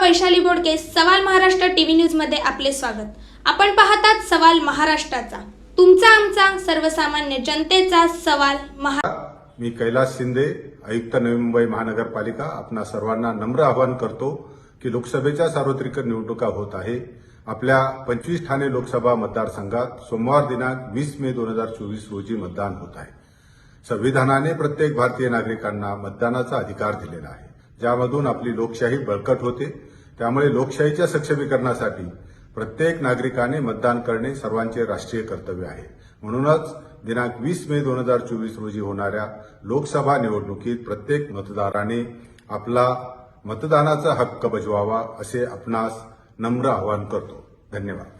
वैशाली बोडके सवाल महाराष्ट्र टीव्ही न्यूजमध्ये आपले स्वागत. आपण पाहतात सवाल महाराष्ट्राचा. तुमचा आमचा सर्वसामान्य जनतेचा सवाल महा मी कैलास शिंदे आयुक्त नवी मुंबई महानगरपालिका. आपणा सर्वांना नम्र आवाहन करतो की लोकसभेच्या सार्वत्रिक निवडणुका होत आहे. आपल्या पंचवीस ठाणे लोकसभा मतदारसंघात सोमवार दिनांक वीस मे दोन हजार चोवीस रोजी मतदान होत आहे. संविधानाने प्रत्येक भारतीय नागरिकांना मतदानाचा अधिकार दिलेला आहे. ज्यामधून आपली लोकशाही बळकट होते. त्यामुळे लोकशाहीच्या सक्षमीकरणासाठी प्रत्येक नागरिकाने मतदान करणे सर्वांचे राष्ट्रीय कर्तव्य आहे. म्हणूनच दिनांक वीस मे दोन हजार चोवीस रोजी होणाऱ्या लोकसभा निवडणुकीत प्रत्येक मतदाराने आपला मतदानाचा हक्क बजवावा असे आपणास नम्र आवाहन करतो. धन्यवाद.